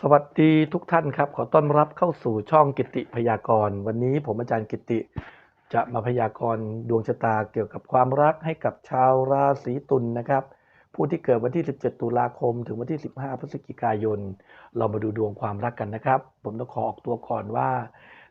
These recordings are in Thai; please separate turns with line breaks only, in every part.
สวัสดีทุกท่านครับ ขอต้อนรับเข้าสู่ช่องกิติพยากรณ์ วันนี้ผมอาจารย์กิติจะมาพยากรณ์ดวงชะตาเกี่ยวกับความรักให้กับชาวราศีตุลนะครับ ผู้ที่เกิดวันที่ 17 ตุลาคม ถึงวันที่ 15 พฤศจิกายน เรามาดูดวงความรักกันนะครับ ผมต้องขอออกตัวก่อนว่า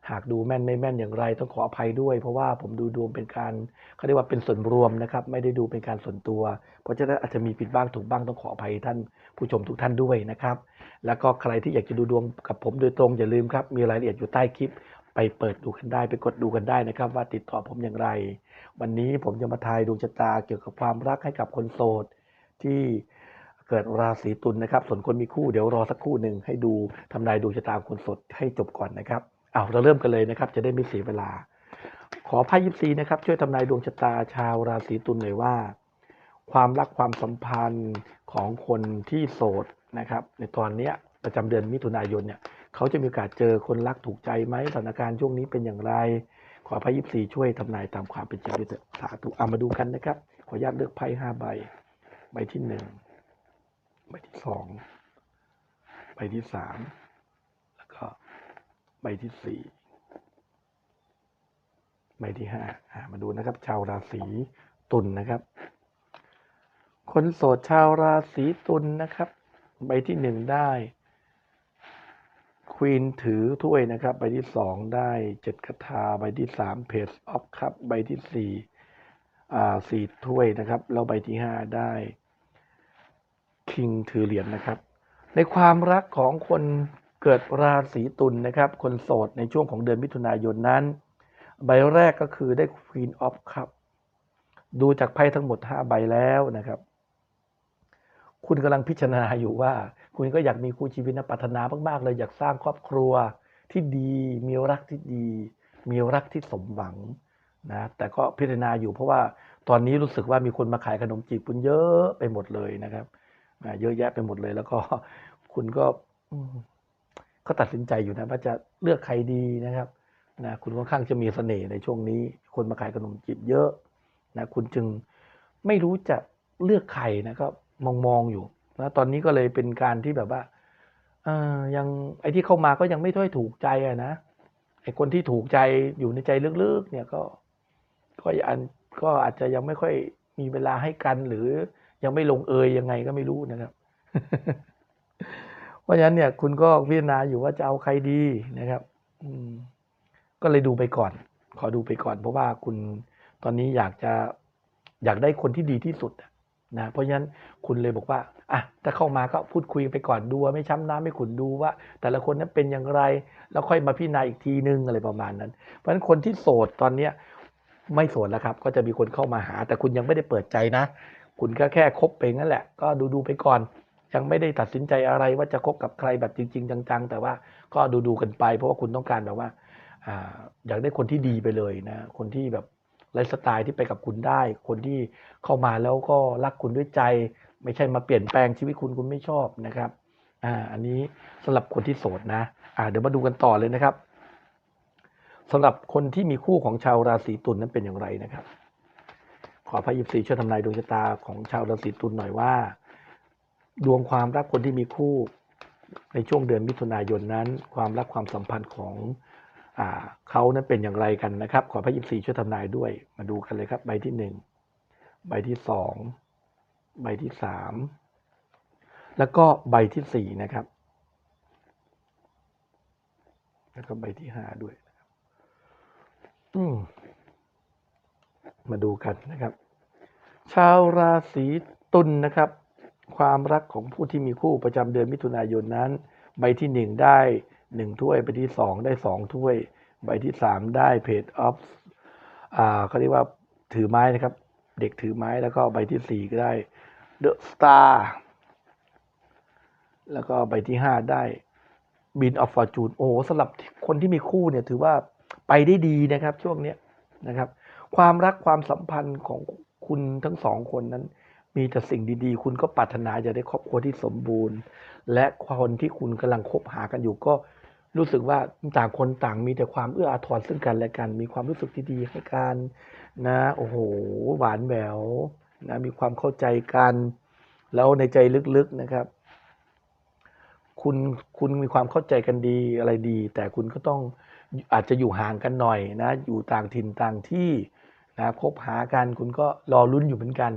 หากดูแม่นไม่แม่นอย่างไร ต้องขออภัยด้วย เพราะว่าผมดูดวงเป็นการเขาเรียกว่าเป็นส่วนรวมนะครับ ไม่ได้ดูเป็นการส่วนตัว เพราะฉะนั้นอาจจะมีผิดบ้างถูกบ้างต้องขออภัยท่านผู้ชมทุกท่านด้วยนะครับ แล้วก็ใครที่อยากจะดูดวงกับผมโดยตรงอย่าลืมครับ มีรายละเอียดอยู่ใต้คลิป ไปเปิดดูกันได้ไปกดดูกันได้นะครับ ว่าติดต่อผมอย่างไร วันนี้ผมจะมาทายดวงชะตาเกี่ยวกับความรักให้กับคนโสดที่เกิดราศีตุลนะครับ ส่วนคนมีคู่เดี๋ยวรอสักครู่หนึ่งให้ดูทำนายดวงชะตาคนโสดให้จบก่อนนะครับ เอาเราเริ่มกันเลยนะครับ จะได้ไม่เสียเวลา ขอไพ่ยิปซีนะครับ ช่วยทำนายดวงชะตาชาวราศีตุลหน่อยว่า ความรักความสัมพันธ์ของคนที่โสดนะครับ ในตอนเนี้ยประจำเดือนมิถุนายนเนี่ยเขาจะมีโอกาสเจอคนรักถูกใจไหมสถานการณ์ช่วงนี้เป็นอย่างไร ขอไพ่ยิปซีช่วยทำนายตามความเป็นจริงด้วยเถอะสาธุเอามาดูกันนะครับ ขออนุญาตเลือกไพ่ห้าใบ ใบที่หนึ่งใบที่สองใบที่สาม ใบที่สี่ใบที่ห้ามาดูนะครับ ชาวราศีตุลนะครับ คนโสดชาวราศีตุลนะครับ ใบที่หนึ่งได้ควีนถือถ้วยนะครับ ใบที่สองได้เจ็ดคาถาใบที่สามเพจออฟครับใบที่สี่สี่ถ้วยนะครับ แล้วใบที่ห้าได้คิงถือเหรียญนะครับ ในความรักของคน เกิดราศีตุลนะครับ คนโสดในช่วงของเดือนมิถุนายนนั้น ใบแรกก็คือได้ Queen of Cup ดูจากไพ่ทั้งหมด 5 ใบแล้วนะครับ คุณกำลังพิจารณาอยู่ว่า คุณก็อยากมีคู่ชีวิตนะปรารถนามาก ๆ เลยอยากสร้างครอบครัวที่ดีมีรักที่ดี มีรักที่สมหวังนะแต่ก็พิจารณาอยู่เพราะว่าตอนนี้รู้สึกว่ามีคนมาขายขนมจีบคุณเยอะไปหมดเลยนะครับเยอะแยะไปหมดเลยแล้วก็คุณก็ อืมก็ตัดสินใจอยู่นะว่าจะเลือกใครดีนะครับนะคุณค่อนข้างจะมีเสน่ห์ในช่วงนี้ คนมาขายขนมจีบเยอะนะคุณจึงไม่รู้จะเลือกใครนะก็มองมองๆอยู่นะตอนนี้ก็เลยเป็นการที่แบบว่าเออยังไอ้ที่เข้ามาก็ยังไม่ค่อยถูกใจอะนะไอ้คนที่ถูกใจอยู่ในใจลึกๆเนี่ยก็ก็อันก็อาจจะยังไม่ค่อยมีเวลาให้กันหรือยังไม่ลงเอยยังไงก็ไม่รู้นะครับ เพราะฉะนั้นเนี่ยคุณก็พิจารณาอยู่ว่าจะเอาใครดีนะครับ อืม ก็เลยดูไปก่อน ขอดูไปก่อน เพราะว่าคุณตอนนี้อยากจะอยากได้คนที่ดีที่สุดนะเพราะฉะนั้นคุณเลยบอกว่าอะถ้าเข้ามาก็พูดคุยไปก่อนดูว่าไม่ช้ำน้ำไม่ขุนดูว่า แต่ละคนนั้นเป็นอย่างไร แล้วค่อยมาพิจารณาอีกทีนึงอะไรประมาณนั้น เพราะฉะนั้นคนที่โสดตอนเนี้ยไม่โสดแล้วครับ ก็จะมีคนเข้ามาหา แต่คุณยังไม่ได้เปิดใจนะ คุณก็แค่คบไปงั้นแหละ ก็ดูดูไปก่อน ยังไม่ได้ตัดสินใจอะไรว่าจะคบกับใครแบบจริง ๆ จังๆ แต่ว่าก็ดูๆกันไป เพราะว่าคุณต้องการแบบว่าอยากได้คนที่ดีไปเลยนะคนที่แบบไลฟ์สไตล์ที่ไปกับคุณได้ คนที่เข้ามาแล้วก็รักคุณด้วยใจ ไม่ใช่มาเปลี่ยนแปลงชีวิตคุณคุณไม่ชอบนะครับอ่าอันนี้สำหรับคนที่โสดนะอ่าเดี๋ยวมาดูกันต่อเลยนะครับสำหรับคนที่มีคู่ของชาวราศีตุลนั้นเป็นอย่างไรนะครับ ขอพระยิปซีช่วยทำนายดวงชะตาของชาวราศีตุลหน่อยว่า ดวงความรักคนที่มีคู่ในช่วงเดือนมิถุนายนนั้น ความรักความสัมพันธ์ของอเขานั้นเป็นอย่างไรกันนะครับ ขอพระยิปซีช่วยทำนายด้วย มาดูกันเลยครับ ใบที่หนึ่งใบที่สองใบที่สามแล้วก็ใบที่สี่นะครับ แล้วก็ใบที่ห้าด้วยนะครับอืมมาดูกันนะครับ ชาวราศีตุลนะครับ ความรักของผู้ที่มีคู่ประจำเดือนมิถุนายนนั้น ใบที่หนึ่งได้หนึ่งถ้วย ใบที่สองได้สองถ้วย ใบที่สามได้เพจออฟอ่าเขาเรียกว่าถือไม้นะครับ เด็กถือไม้แล้วก็ใบที่สี่ก็ได้เดอะสตาร์แล้วก็ใบที่ห้าได้บินออฟฟอร์จูนโอ้สำหรับคนที่มีคู่เนี่ยถือว่าไปได้ดีนะครับช่วงเนี้ยนะครับ ความรักความสัมพันธ์ของคุณทั้งสองคนนั้น มีแต่สิ่งดีๆ คุณก็ปรารถนาจะได้ครอบครัวที่สมบูรณ์ และคนที่คุณกำลังคบหากันอยู่ก็รู้สึกว่าต่างคนต่างมีแต่ความเอื้ออาทรซึ่งกันและกัน มีความรู้สึกที่ดีให้กันนะโอ้โหหวานแหววนะมีความเข้าใจกัน แล้วในใจลึกๆนะครับ คุณคุณมีความเข้าใจกันดีอะไรดี แต่คุณก็ต้องอาจจะอยู่ห่างกันหน่อยนะ อยู่ต่างถิ่นต่างที่นะคบหากันคุณก็รอลุ้นอยู่เหมือนกัน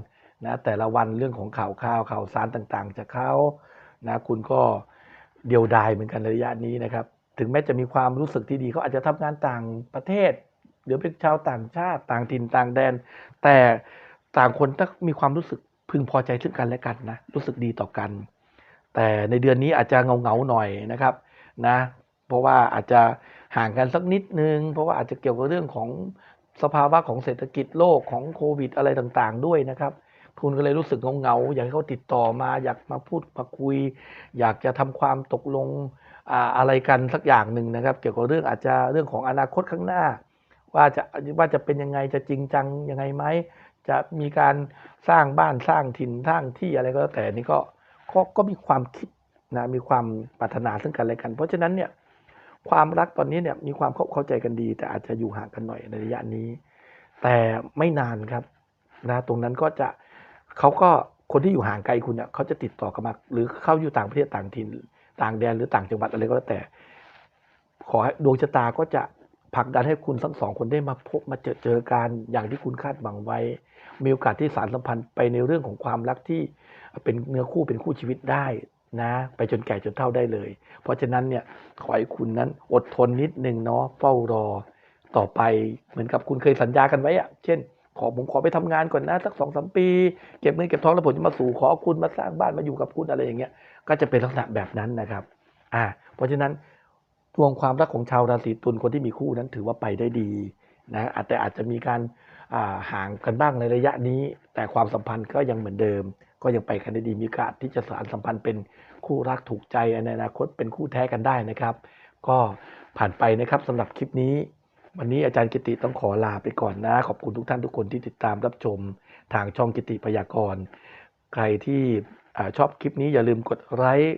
นะแต่ละวันเรื่องของข่าวข่าวข่าวสารต่างๆ จากเขานะคุณก็เดียวดายเหมือนกันระยะนี้นะครับ ถึงแม้จะมีความรู้สึกที่ดีเขาอาจจะทำงานต่างประเทศ หรือเป็นชาวต่างชาติต่างถิ่นต่างแดน แต่ต่างคนต้องมีความรู้สึกพึงพอใจซึ่งกันและกันนะรู้สึกดีต่อกัน แต่ในเดือนนี้อาจจะเงาเงาหน่อยนะครับนะเพราะว่าอาจจะห่างกันสักนิดนึง เพราะว่าอาจจะเกี่ยวกับเรื่องของสภาวะของเศรษฐกิจโลกของโควิดอะไรต่างๆ ด้วยนะครับ คุณก็เลยรู้สึกเงาๆอยากให้เขาติดต่อมาอยากมาพูดมาคุย อยากจะทำความตกลงอะไรกันสักอย่างหนึ่งนะครับ เกี่ยวกับเรื่องอาจจะเรื่องของอนาคตข้างหน้า ว่าจะว่าจะเป็นยังไงจะจริงจังยังไงไหมจะมีการสร้างบ้านสร้างถิ่นสร้างที่อะไรก็แล้วแต่นี่ก็ก็ก็มีความคิดนะมีความปรารถนาซึ่งกันและกัน เพราะฉะนั้นเนี่ยความรักตอนนี้เนี่ยมีความเข้าใจกันดี แต่อาจจะอยู่ห่างกันหน่อยในระยะนี้ แต่ไม่นานครับนะตรงนั้นก็จะ เขาก็คนที่อยู่ห่างไกลคุณเนี่ยเขาจะติดต่อกับมาหรือเข้าอยู่ต่างประเทศต่างถิ่นต่างแดนหรือต่างจังหวัดอะไรก็แล้วแต่ ขอให้ดวงชะตาก็จะผลักดันให้คุณทั้งสองคนได้มาพบมาเจอเจอกันอย่างที่คุณคาดหวังไว้ มีโอกาสที่สารสัมพันธ์ไปในเรื่องของความรักที่เป็นเนื้อคู่เป็นคู่ชีวิตได้นะไปจนแก่จนเฒ่าได้เลย เพราะฉะนั้นเนี่ยขอให้คุณนั้นอดทนนิดนึงเนาะเฝ้ารอต่อไปเหมือนกับคุณเคยสัญญากันไว้อะเช่น ขอผมขอไปทำงานก่อนนะสักสองสามปี เก็บเงินเก็บทองแล้วผมจะมาสู่ขอคุณมาสร้างบ้านมาอยู่กับคุณอะไรอย่างเงี้ย ก็จะเป็นลักษณะแบบนั้นนะครับ อ่า เพราะฉะนั้นดวงความรักของชาวราศีตุลคนที่มีคู่นั้นถือว่าไปได้ดีนะอาจแต่อาจจะมีการอ่าห่างกันบ้างในระยะนี้ แต่ความสัมพันธ์ก็ยังเหมือนเดิม ก็ยังไปกันได้ดีมีโอกาสที่จะสานสัมพันธ์เป็นคู่รักถูกใจในอนาคตเป็นคู่แท้กันได้นะครับ ก็ผ่านไปนะครับสำหรับคลิปนี้ วันนี้อาจารย์กิติต้องขอลาไปก่อนนะ ขอบคุณทุกท่านทุกคนที่ติดตามรับชมทางช่องกิติพยากรณ์ใครที่อชอบคลิปนี้อย่าลืมกดไลค์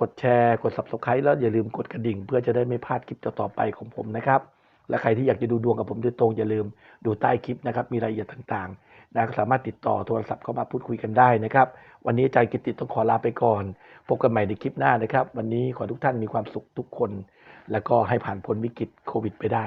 กดแชร์ กด subscribe แล้วอย่าลืมกดกระดิ่ง เพื่อจะได้ไม่พลาดคลิปต่อๆไปของผมนะครับ และใครที่อยากจะดูดวงกับผมโดยตรงอย่าลืมดูใต้คลิปนะครับ มีรายละเอียดต่างๆนะก็สามารถติดต่อโทรศัพท์เข้ามาพูดคุยกันได้นะครับ วันนี้อาจารย์กิติต้องขอลาไปก่อน พบกันใหม่ในคลิปหน้านะครับ วันนี้ขอทุกท่านมีความสุขทุกคน แล้วก็ให้ผ่านพ้นวิกฤตโควิดไปได้